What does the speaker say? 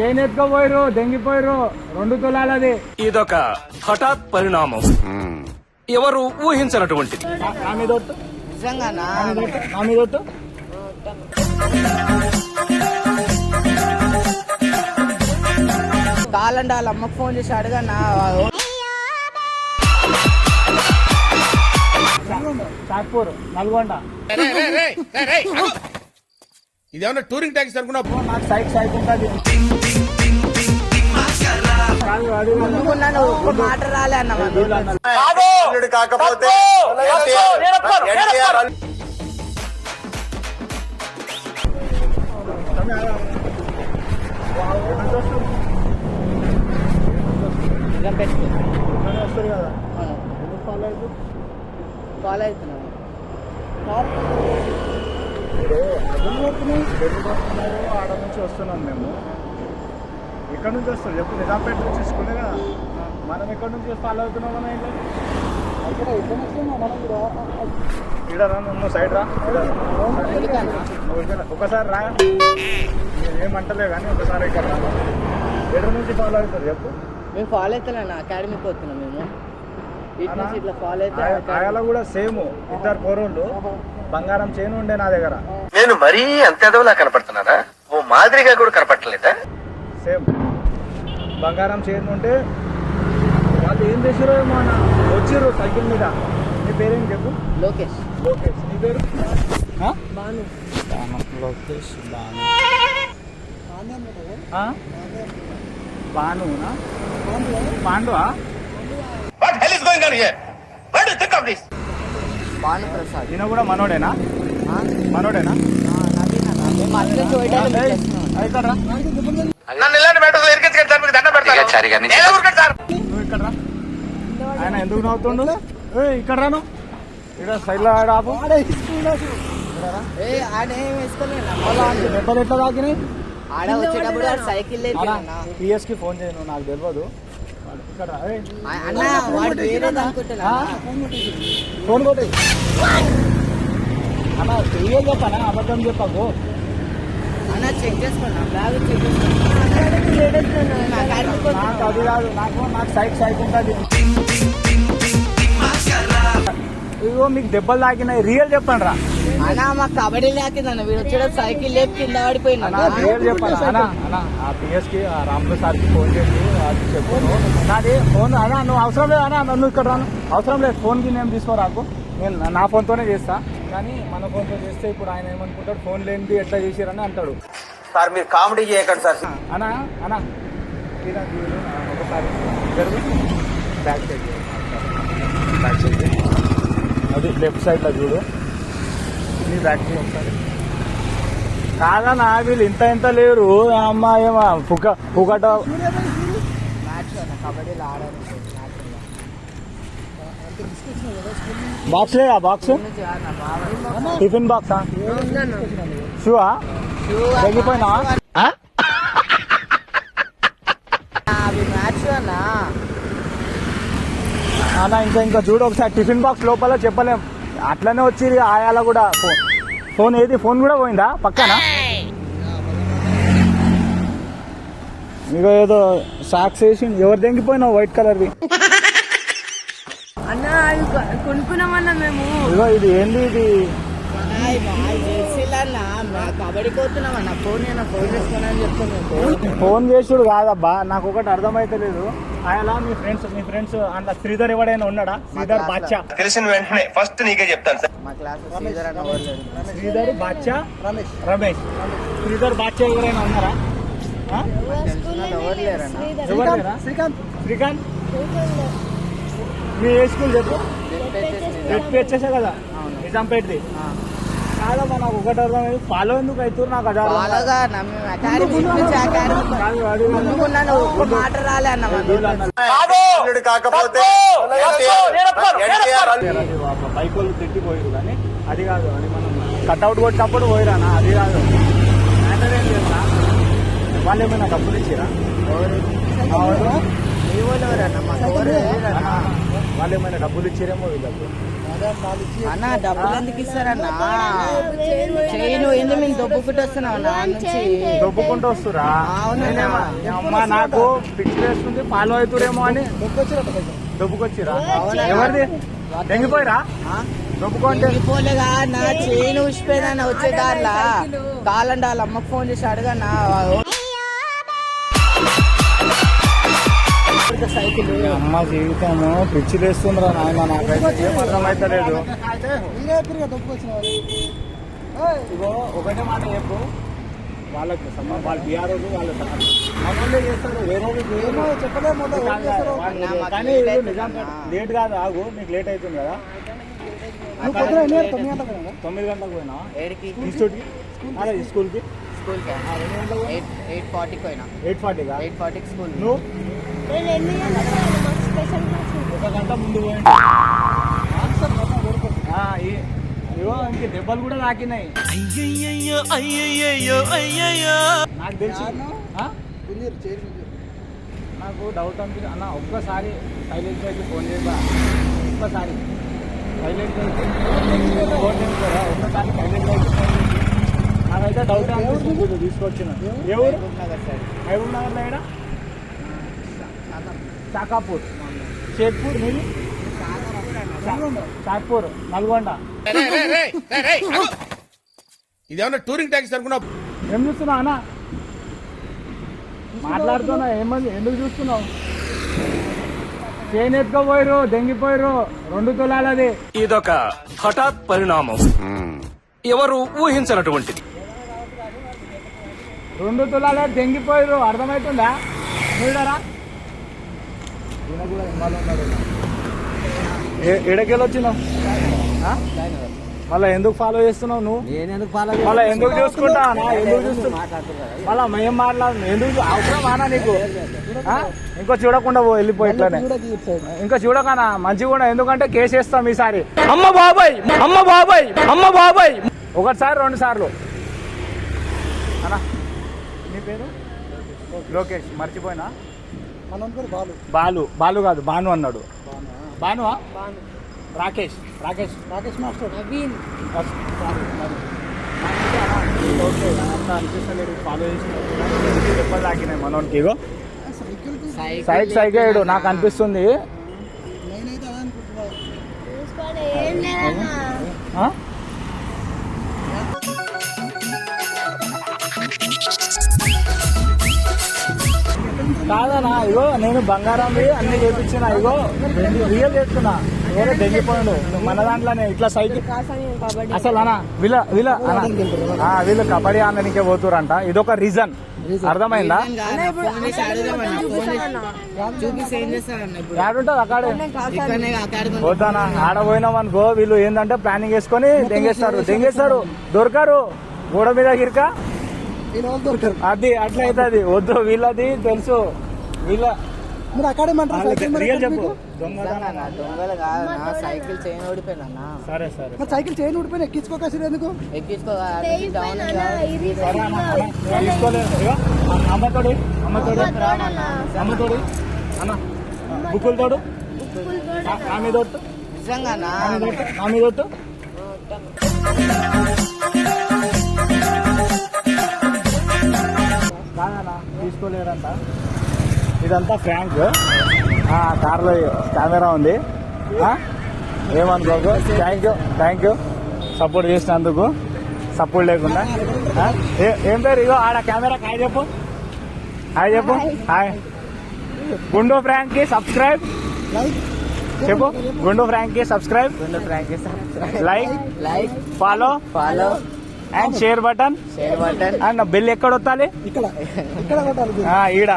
Chain ఎత్తుకోపోయారు దెంగిపోయారు రెండు తులాలది. ఇదొక హఠాత్ పరిణామం. ఎవరు ఊహించినటువంటిది. నిజంగానా? కావాలంటే వాళ్ళ అమ్మకు ఫోన్ చేసి అడగనా? చాక్పూర్ నల్గొండ. ఇదేమన్నా టూరింగ్ ట్యాక్సీ అనుకున్నా నాకు సైక్ సైక్ ఉంటుంది. కాదు, అది ఒక్క మాట రాలే అన్న కాకపోతే కదా అవుతుంది? ఫాలో అవుతున్నాను ఇప్పుడు అదుపులోకి ఆడ నుంచి వస్తున్నాం మేము ఎక్కడి నుంచి వస్తారు? చెప్పు నిజాంపేట నుంచి తీసుకునే కదా. మనం ఎక్కడి నుంచి ఫాలో అవుతున్నాం మన ఇంట్లో? ఇక్కడ వస్తున్నాం రా నువ్వు సైడ్ రా. ఒకసారి రా. ఏమంటలే కానీ ఒకసారి ఇక్కడ రా. ఎక్కడ నుంచి ఫాలో అవుతారు? చెప్పు మేము ఫాలో అవుతున్నాను అకాడమీకి పోతున్నాం మేము. ఇట్లా ఫాలో అయితే. ఆయాలో కూడా సేమ్ ఇద్దరు పోరోళ్ళు. బంగారం చేయను ఉండే నా దగ్గర. నేను మరీ అంత ఎదవలా కనపడుతున్నారా ఓ మాదిరిగా కూడా కనపడలేదా? సేమ్ బంగారం చేయను ఉంటే వాళ్ళు ఏం చేసారో ఏమో అన్న వచ్చిర్రు సైకిల్ మీద నీ పేరేం చెప్పు లోకేష్ లోకేష్ నీ పేరు ఆ? బాను లోకేష్ బాను ఆ? బానునా పాండువా భాను ప్రసాద్ ఈయన కూడా మనోడేనా ఆ? మనోడేనా ఆ, నన్ను ఇలాంటి మ్యాటర్స్ ఎరికించకండి సార్ మీకు దండం పెడతాను. సార్ నువ్వు ఇక్కడ రా. ఆయన ఎందుకు నవ్వుతుండు? ఏ ఇక్కడ రాను. ఇక్కడ సైడ్లో ఆడ ఆపు. ఏ ఆడ అంటే దెబ్బలు ఎట్లా తాకినాయి? ఆడ వచ్చేటప్పుడు సైకిల్ ఫోన్ చేయను నాకు తెలియదు వాడు ఇక్కడ రా. ఏయ్, అన్న వాడు వేరేది అనుకుంటున్నా ఆ? ఫోన్ కొట్టి. అన్న తెలియదు చెప్పనా అబద్ధం చెప్పకు. అన్న చెక్ చేసుకోండి బ్యాగ్ చెక్ చేసుకోండి నాకు అది కాదు నాకు ఉంటుంది. ఇదిగో మీకు దెబ్బలు తాకినాయి రియల్ చెప్పండి రా. అన్న మా కబడ్డీ లేకిందన్న వీడు వచ్చేటప్పుడు సైకిల్ లేపి కింద పడిపోయింది రియల్ చెప్పాను అన్న అన్న ఆ పిఎస్కి ఆ సార్కి ఫోన్ చేసి అది నాది ఫోన్ అన్న నువ్వు అవసరం లేదు అన్న నన్ను ఇక్కడ రాను. అవసరం లేదు ఫోన్కి నేను తీసుకోరాకు. నేను నా- ఫోన్తోనే చేస్తా. కానీ మన ఫోన్తో చేస్తే ఇప్పుడు ఆయన ఏమనుకుంటాడు? ఫోన్ లేనిది ఎట్లా చేసిరని అంటాడు. సార్ మీరు కామెడీ చేయకండి సార్. చూడు, ఒకసారి బ్యాక్ సైడ్ చూడు. బ్యాక్ సైడ్ చూడు. అది లెఫ్ట్ సైడ్లో చూడు. నీ బ్యాక్ సైడ్ ఒకసారి. కాదన్నా వీళ్ళు ఇంత ఇంత లేరు? అమ్మాయి ఏమో. పుక పుకట మ్యాచ్ అన్న కబడ్డీలో ఆడారు. బాక్స్ లేదా బాక్స్ టిఫిన్ బాక్సా షూవా తగ్గిపోయినా అన్న ఇంకా ఇంకా చూడు ఒకసారి టిఫిన్ బాక్స్ లోపల చెప్పలేం. అట్లనే వచ్చి ఆయాల కూడా. ఫోన్ ఫోన్ ఏది? ఫోన్ కూడా పోయిందా? పక్కన? ఇగో ఏదో సాక్స్ వేసి ఎవరు దెంగిపోయినావు వైట్ కలర్ది అన్న కొనుక్కున్నామన్నా మేము. ఇది ఏంది ఇది? ఫోన్ నేను ఫోన్ చేసుకోనని అని చెప్తున్నాను ఫోన్ చేసుడు కాదబ్బా నాకు ఒకటి అర్థమైతలేదు. ఆయలా మీ ఫ్రెండ్స్ మీ ఫ్రెండ్స్ అందులో శ్రీధర్ ఎవడైనా ఉన్నాడా? శ్రీధర్ బాద్షా తెలిసిన వెంటనే ఫస్ట్ నీకే చెప్తాను సార్. మా క్లాస్ శ్రీధర్ బాద్షా రమేష్. రమేష్. శ్రీధర్ బాద్షా ఎవరైనా ఉన్నారా? ఎవరు లేరా? శ్రీకాంత్. శ్రీకాంత్. మీ ఏ స్కూల్ చెప్పు వచ్చేసా కదా. నిజాంపేటది కాదమ్మా నాకు ఒకటి అర్థమైంది. ఫాలో ఎందుకు అవుతారు నాకు అది అర్థం. కాదు. కాదు, కాదు. మాట రాలే అన్న మా వీళ్ళు అన్నారు. కాకపోతే బైక్ వాళ్ళు తిట్టిపోయారు కానీ అది కాదు అది మనం కట్అవుట్ కొట్టినప్పుడు పోయిరానా అది కాదు. మ్యాటర్ ఏం తెలుసా? వాళ్ళు ఏమైనా డబ్బులు ఇచ్చిరా మాకు ఎవరు? లేరన్న వాళ్ళు ఏమైనా డబ్బులు ఇచ్చారేమో వీళ్ళకు. అన్న డబ్బులు ఎందుకు ఇస్తారన్నా? చైన్ ఏంది మేము దొబ్బుకుంటూ వస్తున్నాం అన్న నుంచి. దొబ్బుకుంటూ వస్తురా? అవునన్నా. నేనేమో, అమ్మ నాకు పిచ్చి వేస్తుంది ఫాలో అవుతురేమో అని. దొబ్బుకొచ్చిరా. ఎవరిది? దొబ్బుకుంటే పోలేగా నా చైన్ ఊసిపోయిందన్న వచ్చే దారిలా కాలండి వాళ్ళ అమ్మకు ఫోన్ చేసి అడగన్నా. అమ్మ జీవితము పిచ్చి వేస్తుందిరా నాయన నాకైతే ఏం అర్థమైతలేదు ఇగో ఒకటే మాట చెప్పు. వాళ్ళకి వాళ్ళు బీఆర్ వాళ్ళు మనోళ్ళే చేస్తారు? వేరే కానీ లేట్ నిజం కాదు. ఆగు నీకు లేట్ అవుతుంది కదా. తొమ్మిది గంటలకు పోయినా? ఏడికి? ఇన్స్టిట్యూట్కి అదే స్కూల్కి. స్కూల్కి? ఎయిట్ ఎయిట్ ఫార్టీకి పోయినా. ఎయిట్ ఫార్టీగా ఎయిట్ ఫార్టీకి స్కూల్. నువ్వు? ఒక గంట ముందు ఇంక దెబ్బలు కూడా తాకినాయి. నాకు తెలిసి? నాకు డౌట్ అనిపించి అన్న ఒక్కసారి సైలెంట్ అయితే ఫోన్ చేయబా ఒక్కసారి. సైలెంట్ అయితే ఫోన్ చేయరా ఒక్కసారి సైలెంట్ అయితే. నాకైతే డౌట్ అనిపిస్తుంది. తీసుకొచ్చిన. ఊరు మహబూబ్ నగర్లో ఏడా? షేక్పూర్ నీది షాక్పూర్ నల్గొండ. ఇదేమన్నా టూరింగ్ ట్యాక్సీ అనుకున్నావు? ఏం చూస్తున్నావు అన్న? మాట్లాడుతున్నా ఏమని? ఎందుకు చూస్తున్నావు? చేను ఎత్తుకోపోయారు దెంగిపోయారు రెండు తులాలది. ఇదొక హఠాత్ పరిణామం. ఎవరు ఊహించనటువంటిది. రెండు తులాలే దెంగిపోయారు అర్థమవుతుందా? చూడరా ఈయన కూడా ఇన్వాల్వ్ ఉన్నాడు ఎడకెళ్ళి వచ్చినావు? మళ్ళా ఎందుకు ఫాలో చేస్తున్నావు నువ్వు? మళ్ళా ఎందుకు చూసుకుంటా? ఎందుకు చూస్తున్నా మళ్ళా మేము మాట్లాడు ఎందుకు అవసరం ఆనా నీకు? ఇంకో చూడకుండా పో వెళ్ళిపోయి ఇట్లానే. ఇంకా చూడకనా మంచిగా కూడా ఎందుకంటే కేసు వేస్తాం ఈసారి. అమ్మ బాబాయ్ అమ్మ బాబాయ్ అమ్మ బాబాయ్. ఒకటిసారి రెండు సార్లు. అన్నా నీ పేరు? లోకేష్. మర్చిపోయినా? బాలు. బాలు బాలు కాదు బాను అన్నాడు. బానువా రాకేష్ రాకేష్. రాకేష్ మాస్టర్. నవీన్. ఓకే అంతా అనిపిస్తలేదు ఫాలో చేసిన దెబ్బలు తాకినాయి మనోడికి ఇగో సైడ్ సైడ్ అయ్యాడు నాకు అనిపిస్తుంది ఏం కాదనా ఇగో నేను బంగారం అన్ని చేపించిన ఇగో రియల్ చేస్తున్నా. ఎవరో దెంగిపోయాడు మన దాంట్లోనే ఇట్లా సైకిల్ అసలు అన్న వీళ్ళ వీళ్ళ వీళ్ళు కబడ్డీ ఆడడానికే పోతురంట ఇదొక రీజన్ అర్థమైందా? యాడుంటది అక్కడే? పోతానా? అనుకో వీళ్ళు ఏంటంటే ప్లానింగ్ వేసుకొని దెంగేస్తారు. దెంగేస్తారు. దొరకారు. గోడ మీద గిరిక. అది అట్లా అవుతుంది వద్దు వీళ్ళది తెలుసు. వీళ్ళ కాదు నా సైకిల్ చైన్ ఓడిపోయిందన్న సరే సరే. సైకిల్ చేయని ఊడిపోయిన ఎక్కించుకోకాసి ఎందుకు? ఎక్కించుకో డౌన్ సరే అ- అమ్మతోడి అమ్మతోడి అమ్మతోడి అన్న బుక్కులు తోడు ఆమె తోడు. నిజంగా నా ఆమె తోడు. ఆమె తోడు. తీసుకోలేరంట. ఇదంతా ఫ్రాంక్. కార్లో కెమెరా ఉంది? ఏమనుకోకు thank you thank you support చేసినందుకు. సపోర్ట్ లేకుండా? ఏ- పేరు? ఇగో ఆడ కెమెరా హాయ్ చెప్పు. హాయ్ చెప్పు. హాయ్ గుండు ఫ్రాంక్కి సబ్స్క్రైబ్ చెప్పు. గుండు ఫ్రాంక్కి subscribe like like follow follow and share button share button and bell ఎక్కడ వత్తాలి ఇక్కడ. ఇక్కడ కొట్టాలి. ఆ, ఈడ.